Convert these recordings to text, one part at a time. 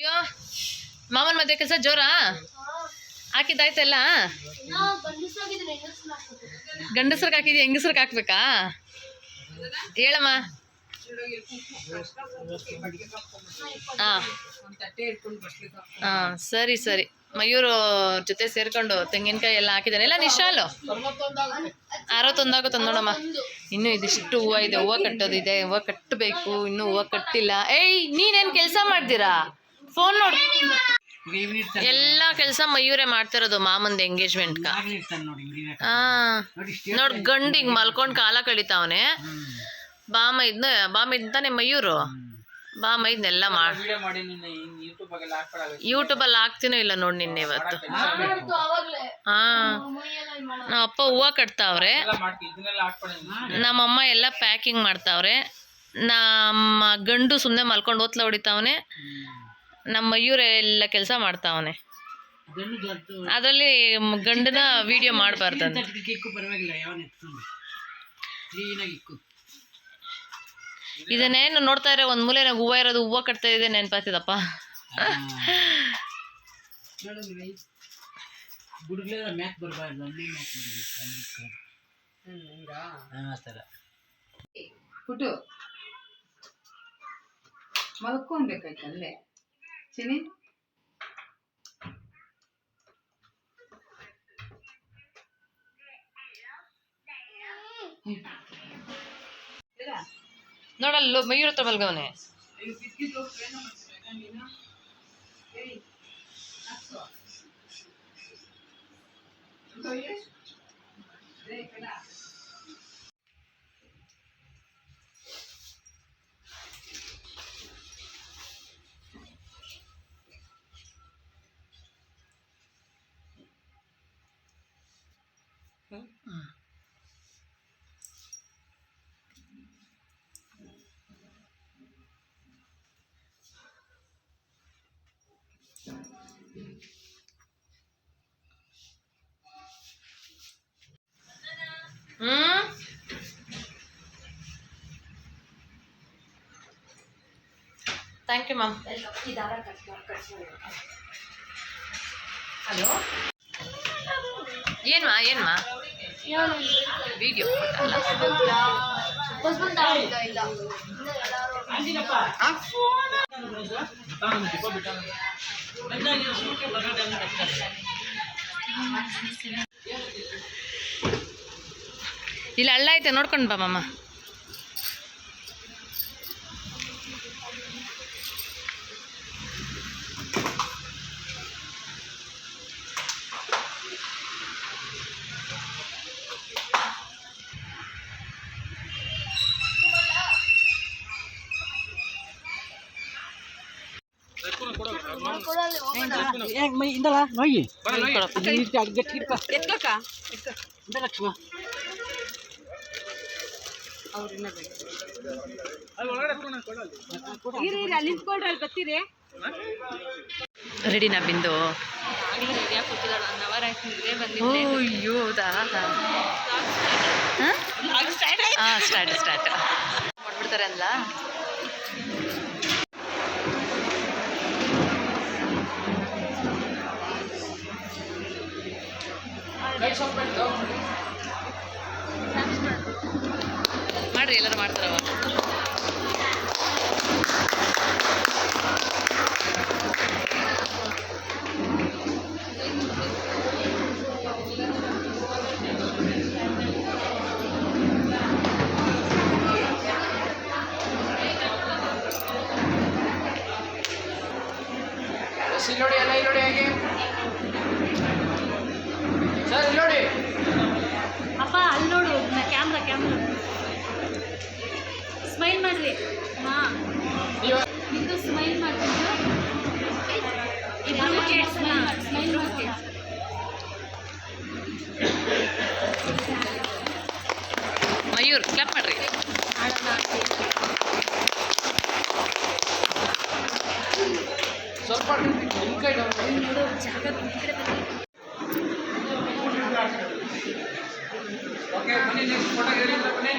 ಅಯ್ಯೋ, ಮಾಮನ್ ಮದ್ವೆ ಕೆಲಸ ಜೋರಾ? ಹಾಕಿದ್ದಾಯ್ತಲ್ಲ? ಗಂಡಸ್ರಿಗೆ ಹಾಕಿದ್ಯಾ, ಹೆಂಗಸ್ರಿಗೆ ಹಾಕ್ಬೇಕಾ? ಹೇಳಮ್ಮ. ಹಾಂ. ಹಾಂ, ಸರಿ ಸರಿ. ಮಯೂರು ಜೊತೆ ಸೇರ್ಕೊಂಡು ತೆಂಗಿನಕಾಯಿ ಎಲ್ಲ ಹಾಕಿದ್ದಾನೆ. ಎಲ್ಲ ನಿಶಾಲು ಅರವತ್ತೊಂದಾಗುತ್ತ ನೋಡಮ್ಮ. ಇನ್ನು ಇದಿಷ್ಟು ಹೂವ ಇದೆ. ಹೂವ ಕಟ್ಟೋದಿದೆ. ಹೂವು ಕಟ್ಟಬೇಕು. ಇನ್ನೂ ಹೂವು ಕಟ್ಟಿಲ್ಲ. ಏಯ್, ನೀನೇನು ಕೆಲಸ ಮಾಡ್ತೀರಾ? ಫೋನ್ ನೋಡಿ. ಎಲ್ಲ ಕೆಲಸ ಮಯೂರೇ ಮಾಡ್ತಿರೋದು ಮಾಮಂದ ಎಂಗೇಜ್ಮೆಂಟ್ ನೋಡಿ ಗಂಡು ಹಿಂಗ್ ಮಲ್ಕೊಂಡ್ ಕಾಲ ಕಳಿತಾವನೆ. ಬಾಮ ಇದ್ನ ಬಾಮ ಇದ್ದಾನೆ ಮಯೂರು. ಬಾಮ ಇದನ್ನೆಲ್ಲ ಮಾಡ ವಿಡಿಯೋ ಮಾಡಿ ನಿನ್ನ ಯೂಟ್ಯೂಬ್ ಅಲ್ಲಿ ಹಾಕ್ತೀನೋ ಇಲ್ಲ ನೋಡಿ ನಿನ್ನೆ ಇವತ್ತು. ಹಾ ನಮ್ಮ ಅಪ್ಪ ಹೂವ ಕಟ್ತಾವ್ರೆ. ನಮ್ಮಮ್ಮ ಎಲ್ಲ ಪ್ಯಾಕಿಂಗ್ ಮಾಡ್ತಾವ್ರೆ. ನಮ್ಮ ಗಂಡು ಸುಮ್ಮನೆ ಮಲ್ಕೊಂಡು ಓತ್ಲ ಹೊಡಿತಾವನೆ. ನಮ್ಮ ಮಯೂರ ಎಲ್ಲ ಕೆಲಸ ಮಾಡ್ತಾವನೆ. ಅದರಲ್ಲಿ ಗಂಡನ ವಿಡಿಯೋ ಮಾಡಬಾರ್ದು ಇದನ್ನೇನು ನೋಡ್ತಾ ಇರೋ ಒಂದು ಮೂಲೆ ಹೂವ ಇರೋದು ಹೂವ ಕಟ್ತಾ ಇದೆ ನೆನಪಾಗ್ತಿದಪ್ಪ. ನೋಡಿದ್ರಿ ಗುಡುಗ್ಲೆಲ್ಲ ಮ್ಯಾಕ್ ಬರಬಾರ್ದು ಅಲ್ಲೇ ಮ್ಯಾಕ್ ಬರಬೇಕು ಆ ಥರ ಪುಟು ಮಲ್ಕೊಬೇಕಾಯ್ತು ಅಲ್ಲೇ ಚಿನಿ ನೋಡಲ್ಲ ಮಯೂರ ಹತ್ರ ಮಲ್ಗವನೆ Opa! Hum? Thank you, ma'am. Hello? ಏನ್ಮಾ ಏನ್ಮಾ? ವಿಡಿಯೋ ಇಲ್ಲಿ ಹಳ್ಳ ಐತೆ ನೋಡ್ಕೊಂಡು ಬಾ ಇಂದಲ್ಲ ನೋಯಿ ಕೊಡಪ್ಪ. ಗಟ್ಟಿ ಹಿಡ್ಕ ಇಂದ ಲಕ್ಷ್ಮ ರೆಡಿನಾ ಬಿಂದು ಅಯ್ಯೋ ಹೌದಾ ಸ್ಟಾರ್ಟ್ ಸ್ಟಾರ್ಟ್ ಮಾಡ್ಬಿಡ್ತಾರೆ ಮಾಡ್ರಿ ಎಲ್ಲರೂ ಮಾಡ್ತಾರವ ನೋಡಿ ಎಲ್ಲ ಹಾಗೆ ನೋಡಿ ಹೇಗೆ ಸರ್ ಇಲ್ಲಿ ನೋಡಿ ಅಪ್ಪ ಅಲ್ಲಿ ನೋಡು ಕ್ಯಾಮ್ರಾ ಕ್ಯಾಮ್ರಾ ಸ್ಮೈಲ್ ಮಾಡ್ರಿ ಹಾ. ಇದು ಸ್ಮೈಲ್ ಮಾಡ್ತಿದ್ದು. ಇಬ್ರು ಸ್ಮೈಲ್ ಮಾಡ್ತೀವಿ ಮಯೂರ್ ಕ್ಲಾಪ್ ಮಾಡ್ರಿ. ಸ್ವಲ್ಪ ಜಾಗ ಕೈ ಓಕೆ ಬನ್ನಿ ನೆಕ್ಸ್ಟ್ ಫೋಟೋ ಬನ್ನಿ.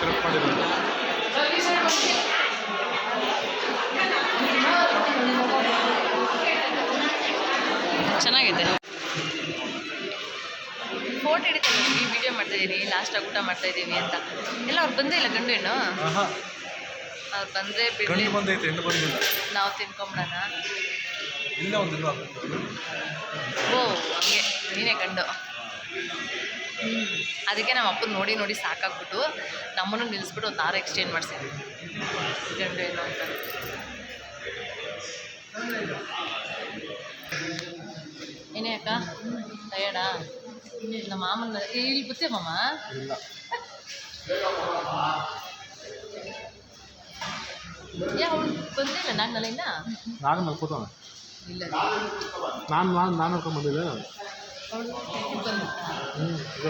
ಸೆಲೆಕ್ಟ್ ಮಾಡಿರೋದು ಚೆನ್ನಾಗಿದೆ. ಫೋಟೋ ಹಿಡಿತಾ ಈ ವಿಡಿಯೋ ಮಾಡ್ತಾ ಇದ್ದೀನಿ ಲಾಸ್ಟಾಗಿ ಊಟ ಮಾಡ್ತಾ ಇದ್ದೀನಿ ಅಂತ. ಎಲ್ಲ ಅವ್ರು ಬಂದೇ ಇಲ್ಲ ಗಂಡು ಹೆಣ್ಣು? ಅವ್ರು ಬಂದರೆ ಬಿಡಲಿ. ಬಂದೈತೆ ಹೆಣ್ಣು ಬಂದಿಲ್ಲ. ನಾವು ತಿನ್ಕೊಂಬಿಡೋಣ. ಇಲ್ಲ ಒಂದು ಇಲ್ಲ ಓ ಹಂಗೆ. ನೀನೇ ಗಂಡು. ಅದಕ್ಕೆ ನಮ್ಮ ಅಪ್ಪನ ನೋಡಿ ನೋಡಿ ಸಾಕಾಗ್ಬಿಟ್ಟು ನಮ್ಮನ್ನು ನಿಲ್ಲಿಸ್ಬಿಟ್ಟು ಒಂದು ಆರು ಎಕ್ಸ್ಚೇಂಜ್ ಮಾಡಿಸಿದ್ವಿ ಗಂಡು ಏನು ಅಂತ. ಏನೇ ಅಕ್ಕ? ಟಯರ್ಡಾ ನಮ್ಮ ಮಾಮನ ಇಲ್ಲಿ ಬುತ್ತೆ ಮಾಮ. ಇಲ್ಲ. ಯಾ ಅವಳು ಬಂದಿಲ್ಲ ನಾಗನಲ್ಲ ಇನ್ನ ನಾನು ಮಲ್ಕೋತಾನೆ ಇಲ್ಲ. ನಾನು ನಾನು ನಾನು ಬಂದಿದ್ದೆ. 嗯。